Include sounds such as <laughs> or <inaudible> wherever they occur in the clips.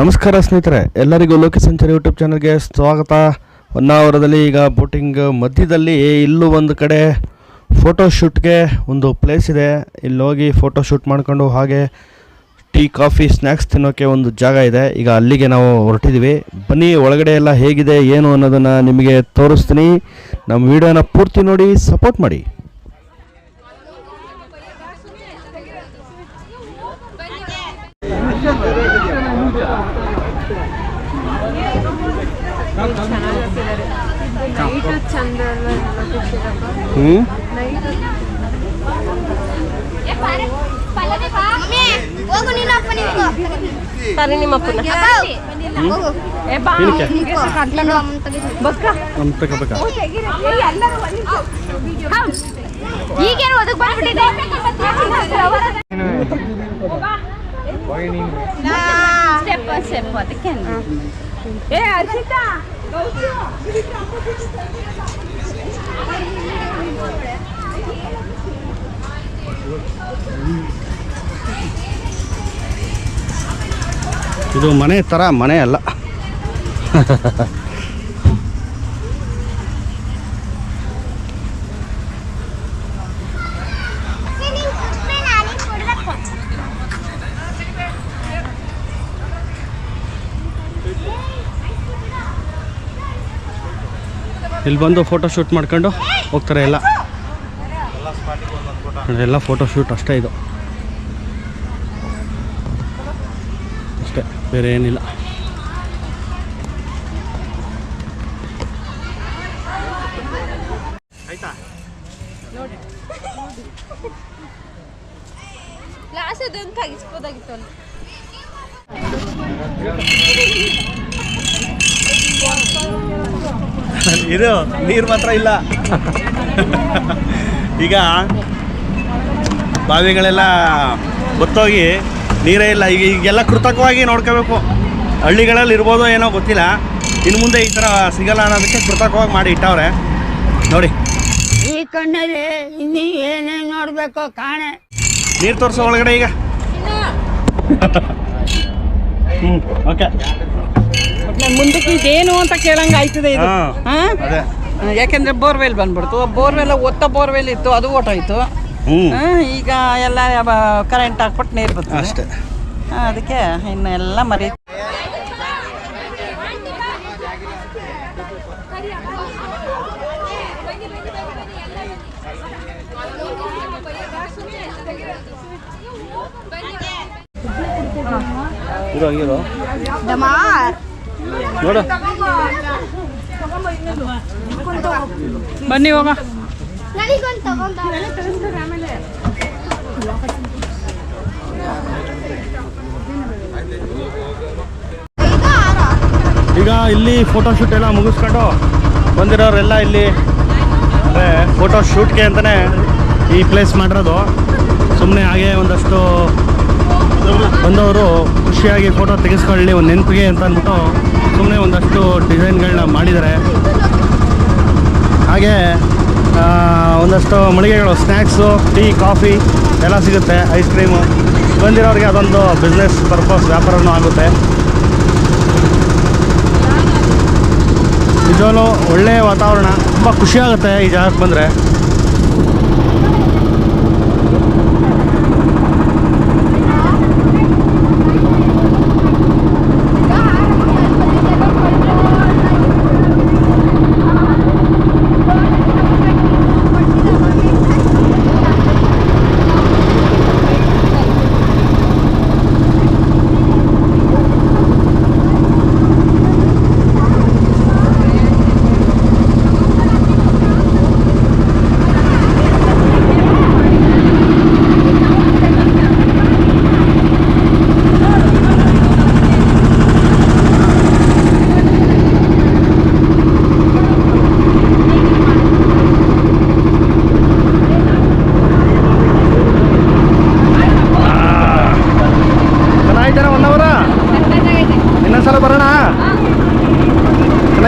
ನಮಸ್ಕಾರ ಸ್ನೇಹಿತರೆ, ಎಲ್ಲರಿಗೂ ಲೋಕಿ ಸಂಚಾರಿ ಯೂಟ್ಯೂಬ್ ಚಾನಲ್ಗೆ ಸ್ವಾಗತ. ಹೊನ್ನಾವರದಲ್ಲಿ ಈಗ ಬೋಟಿಂಗ್ ಮಧ್ಯದಲ್ಲಿ ಇಲ್ಲೂ ಒಂದು ಕಡೆ ಫೋಟೋ ಶೂಟ್ಗೆ ಒಂದು ಪ್ಲೇಸ್ ಇದೆ. ಇಲ್ಲಿ ಹೋಗಿ ಫೋಟೋ ಶೂಟ್ ಮಾಡ್ಕೊಂಡು ಹಾಗೆ ಟೀ, ಕಾಫಿ ಸ್ನ್ಯಾಕ್ಸ್ ತಿನ್ನೋಕ್ಕೆ ಒಂದು ಜಾಗ ಇದೆ. ಈಗ ಅಲ್ಲಿಗೆ ನಾವು ಹೊರಟಿದ್ದೀವಿ. ಬನ್ನಿ, ಒಳಗಡೆ ಎಲ್ಲ ಹೇಗಿದೆ, ಏನು ಅನ್ನೋದನ್ನು ನಿಮಗೆ ತೋರಿಸ್ತೀನಿ. ನಮ್ಮ ವಿಡಿಯೋನ ಪೂರ್ತಿ ನೋಡಿ ಸಪೋರ್ಟ್ ಮಾಡಿ ನೈಟ್ ಚಂದ ಅಲ್ಲ ಎಲ್ಲ ಖುಷಿಯಪ್ಪ. ಹ್ಞೂ. ಸರಿ ನಿಮ್ಮ ಅಪ್ಪನ ಹೋಗು. ಏ ಬಾ ಏನಕ್ಕೆ? ನಿಂತ್ಕೋ. ನೀನು ಅಮ್ಮನ್ ತೆಗಿತೀನಿ. ಬಸ್ಕ ನಮ್ಮ ತಗೋಬೇಕಾ ಈಗೇನು ಒದಗ್ ಬಂದ್ಬಿಟ್ಟಿದೆ ಸ್ಟೆಪ್ ಸ್ಟೆಪ್ ಅದಕ್ಕೆ ಏ ಹರ್ಷಿತಾ. ಇದು ಮನೆ ತರ ಮನೆ ಅಲ್ಲ. <laughs> ಇಲ್ಲಿ ಬಂದು ಫೋಟೋ ಶೂಟ್ ಮಾಡ್ಕೊಂಡು ಹೋಗ್ತಾರೆ ಎಲ್ಲ. ಎಲ್ಲ ಫೋಟೋ ಶೂಟ್ ಅಷ್ಟೇ ಇದು. ಅಷ್ಟೇ ಬೇರೆ ಏನಿಲ್ಲ. ಲಾಸ್ಟ್ ಅದೊಂದು ತೆಗಿಸ್ಬೋದಾಗಿತ್ತು ಅಲ್ಲಿ ಇದು ನೀರು ಮಾತ್ರ ಇಲ್ಲ. ಈಗ ಬಾವಿಗಳೆಲ್ಲ ಗೊತ್ತೋಗಿ ನೀರೇ ಇಲ್ಲ. ಈಗ ಈಗೆಲ್ಲ ಕೃತಕವಾಗಿ ನೋಡ್ಕೋಬೇಕು. ಹಳ್ಳಿಗಳಲ್ಲಿ ಇರ್ಬೋದು ಏನೋ ಗೊತ್ತಿಲ್ಲ. ಇನ್ನು ಮುಂದೆ ಈ ಥರ ಸಿಗಲ್ಲ ಅನ್ನೋದಕ್ಕೆ ಕೃತಕವಾಗಿ ಮಾಡಿ ಇಟ್ಟವ್ರೆ. ನೋಡಿ. ಈ ಕಣ್ಣಲ್ಲಿ ಇನ್ನು ಏನೇನು ನೋಡಬೇಕು ಕಾಣೆ. ನೀರು ತೋರಿಸೋ ಒಳಗಡೆ ಈಗ. ಹ್ಞೂ ಓಕೆ. ನಾನು ಮುಂದಕ್ಕೆ ಇದೇನು ಅಂತ ಕೇಳಂಗ ಆಯ್ತದೆ ಇದು. ಹಾಂ. ಯಾಕೆಂದ್ರೆ ಬೋರ್ವೆಲ್ ಬಂದ್ಬಿಡ್ತು. ಬೋರ್ವೆಲ್ ಒತ್ತ ಬೋರ್ವೆಲ್ ಇತ್ತು ಅದು ಓಟೋಯ್ತು. ಆಯ್ತು ಹಾ, ಈಗ ಎಲ್ಲ ಕರೆಂಟ್ ಹಾಕ್ಬಿಟ್ಟು ನೀರು ಬರ್ತದೆ. ಅಷ್ಟೇ. ಅದಕ್ಕೆ ಇನ್ನೆಲ್ಲ ಮರಿ ಇರೋ ಇರೋ. ಡಮಾರ್. ನೋಡು ಬನ್ನಿ ಹೋಗ. ಈಗ ಇಲ್ಲಿ ಫೋಟೋ ಶೂಟ್ ಎಲ್ಲ ಮುಗಿಸ್ಕೊಂಡು ಬಂದಿರೋರೆಲ್ಲ ಇಲ್ಲಿ, ಅಂದರೆ ಫೋಟೋ ಶೂಟ್ಗೆ ಅಂತಲೇ ಈ ಪ್ಲೇಸ್ ಮಾಡಿರೋದು ಸುಮ್ಮನೆ ಹಾಗೆ ಒಂದಷ್ಟು ಬಂದವರು ಖುಷಿಯಾಗಿ ಫೋಟೋ ತೆಗೆಸ್ಕೊಳ್ಳಿ ಒಂದು ನೆನಪಿಗೆ ಅಂತ ಅಂದ್ಬಿಟ್ಟು ಸುಮ್ಮನೆ ಒಂದಷ್ಟು ಡಿಸೈನ್ಗಳನ್ನ ಮಾಡಿದ್ದಾರೆ. ಹಾಗೆ ಒಂದಷ್ಟು ಮಳಿಗೆಗಳು ಸ್ನ್ಯಾಕ್ಸು ಟೀ, ಕಾಫಿ ಎಲ್ಲ ಸಿಗುತ್ತೆ ಐಸ್ ಕ್ರೀಮು ಬಂದಿರೋರಿಗೆ ಅದೊಂದು ಬಿಸ್ನೆಸ್ ಪರ್ಪಸ್ ವ್ಯಾಪಾರನೂ ಆಗುತ್ತೆ. ನಿಜವಲ್ಲೂ ಒಳ್ಳೆಯ ವಾತಾವರಣ. ತುಂಬ ಖುಷಿಯಾಗುತ್ತೆ ಈ ಜಾಗಕ್ಕೆ ಬಂದರೆ.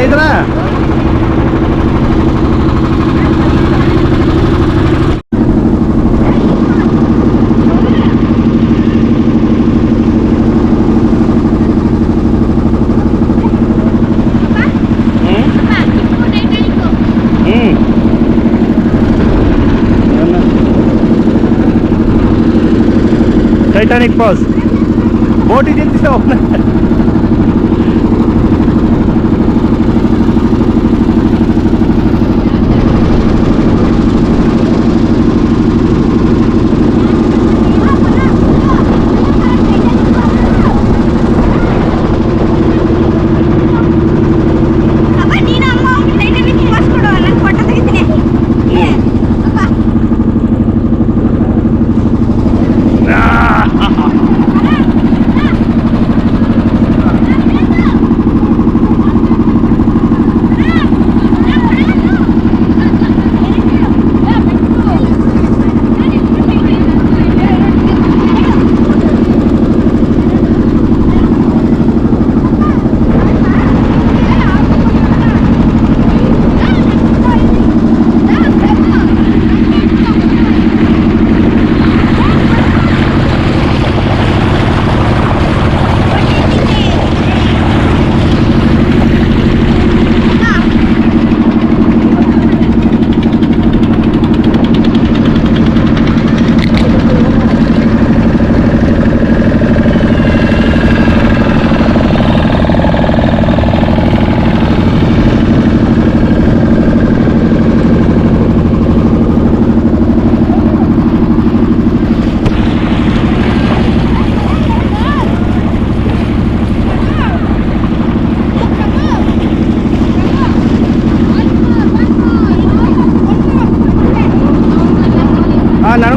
Saitra hmm. Titanic pause. Boat is in the open.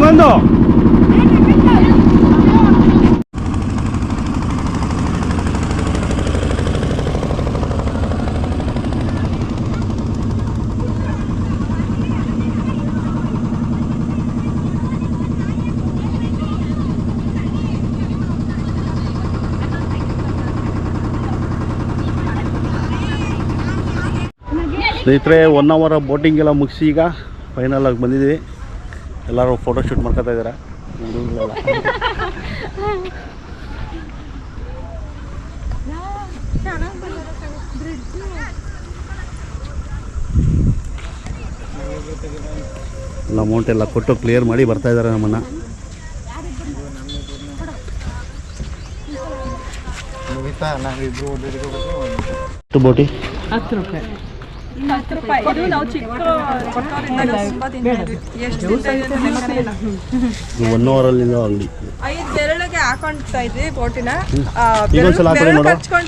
ನನಗೊಂದು ಸ್ನೇಹಿತರೆ ಒನ್ ಅವರ್ ಬೋಟಿಂಗ್ ಎಲ್ಲ ಮುಗಿಸಿ ಈಗ ಫೈನಲ್ ಆಗಿ ಬಂದಿದ್ದೀವಿ. ಎಲ್ಲರೂ ಫೋಟೋ ಶೂಟ್ ಮಾಡ್ಕೊತಾ ಇದ್ದಾರೆ ಎಲ್ಲ ಅಮೌಂಟ್ ಎಲ್ಲ ಕೊಟ್ಟು ಕ್ಲಿಯರ್ ಮಾಡಿ ಬರ್ತಾ ಇದ್ದಾರೆ ನಮ್ಮನ್ನ. ಬೋಟಿ. ಹತ್ತು ರೂಪಾಯಿ. ಹತ್ತು ರೂಪಾಯಿ ಇದು ನಾವು ಚಿಕ್ಕ ಕೊಟ್ಟವ್ರಿಂದ ತುಂಬಾ ತಿಂತಾ ಇದ್ವಿ. ಎಷ್ಟು. ಒನ್ ಅಂಗಡಿ. ಐದ್ ಬೆರಳಿಗೆ ಹಾಕೊಂಡ್ತಾ ಇದ್ವಿ ಬೋಟಿನ. ಆ, ಬೆರಳು-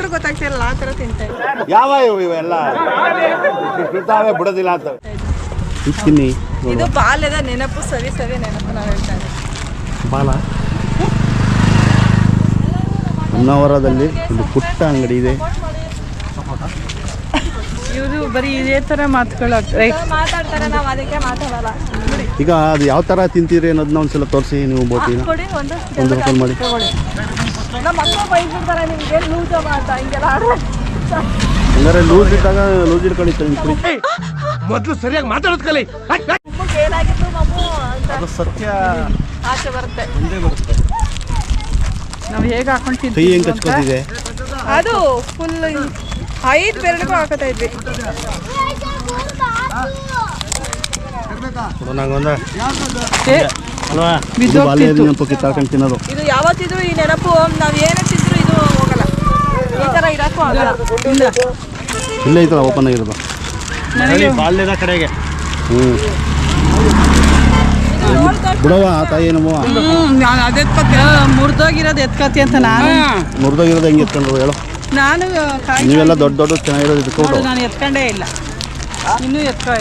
ಗೊತ್ತಾಗ್ತಿರಲ್ಲ ತರ ತಿಂತಾ ಇದ್ವಿ. ಯಾವ ಇವೆಲ್ಲ? ಬಿಡೋದಿಲ್ಲ ಅಂತ. ಇಕ್ಕಿನಿ ಇದು ಬಾಲ್ಯದ ನೆನಪು ಸರಿ ಸರಿ ನೆನಪು ನಾವು ಹೇಳ್ತಾ ಇದ್ದೀವಿ ಬಾಲ. ಹೊನ್ನಾವರದಲ್ಲಿ ಒಂದು ಪುಟ್ಟ ಅಂಗಡಿ ಇದೆ. ಇವರು ಬರೀ ಇದೇ ತರ ಮಾತುಗಳು ಮಾತಾಡ್ತಾರೆ ನಾವು ಅದಕ್ಕೆ ಮಾತಾಡಲ್ಲ. ಈಗ ಅದು ಯಾವ ಥರ ತಿಂತೀರಿ ಅನ್ನೋದನ್ನ ಒಂದ್ಸಲ ತೋರಿಸಿ ನೀವು ಬೋಟಿನ. ಕೊಡಿ ಒಂದು ಒಂದು ಓಪನ್ ಮಾಡಿ. ನಮ್ಮ ಬೈದ್ಬಿಡ್ತಾರೆ ನಿಮ್ಗೆ ಲೂಸ ಮಾತಾ ಹಿಂಗೆಲ್ಲ ಆಡ್ಬೇಕು ಹಂಗಾರೆ ಲೂಸ್ ಇದ್ದಾಗ ಲೂಸ್ ನಿಮ್ಮ ಏನಾಗಿತ್ತು ಮಮ್ಮು ಅಂತ. ಅದು ಸತ್ಯ. ಆಸೆ ಬರುತ್ತೆ. ಒಂದೇ ಬರುತ್ತೆ. ನಾವು ಹೇಗೆ ಹಾಕೊಂಡು ಕೈ ಹೆಂಗೆ ಕಚ್ಕೋತಿದೆ? ಅದು ಫುಲ್ ಐದು ಬೆರಳಿಗೂ ಹಾಕತಾ ಇದ್ವಿ. ಇದು. ಯಾವತ್ತಿದ್ರು ಈ ನೆನಪು ನಾವು ಏನೇ ತಿಂದ್ರು ಇದು ಹೋಗಲ್ಲ. ಈ ತರ ಇರಕ್ಕೂ ಆಗಲ್ಲ. ಇಲ್ಲ. ಐತಲ್ಲ ಓಪನ್ ಆಗಿರೋದು ಬಾಲ್ಯದ ಕಡೆಗೆ. ಹ್ಞೂ ಬಿಡವ ಆ ತಾಯಿ ಅದೆತ್ಕೊತೆ ಮುರಿದೋಗಿರೋದು ಎತ್ಕತಿ ಅಂತ ನಾನು. ಮುರಿದೋಗಿರೋದು ಹೆಂಗೆ ಎತ್ಕೊಂಡ್ರು ಹೇಳು. ನಾನು ಕಾಯ್- ನೀವೆಲ್ಲ ದೊಡ್ಡ ದೊಡ್ಡ ಚೆನ್ನಾಗಿರೋದು ನೋಡು, ನಾನು ಎತ್ಕೊಂಡೇ ಇಲ್ಲ. ಇನ್ನೂ ಎತ್ಕೊ.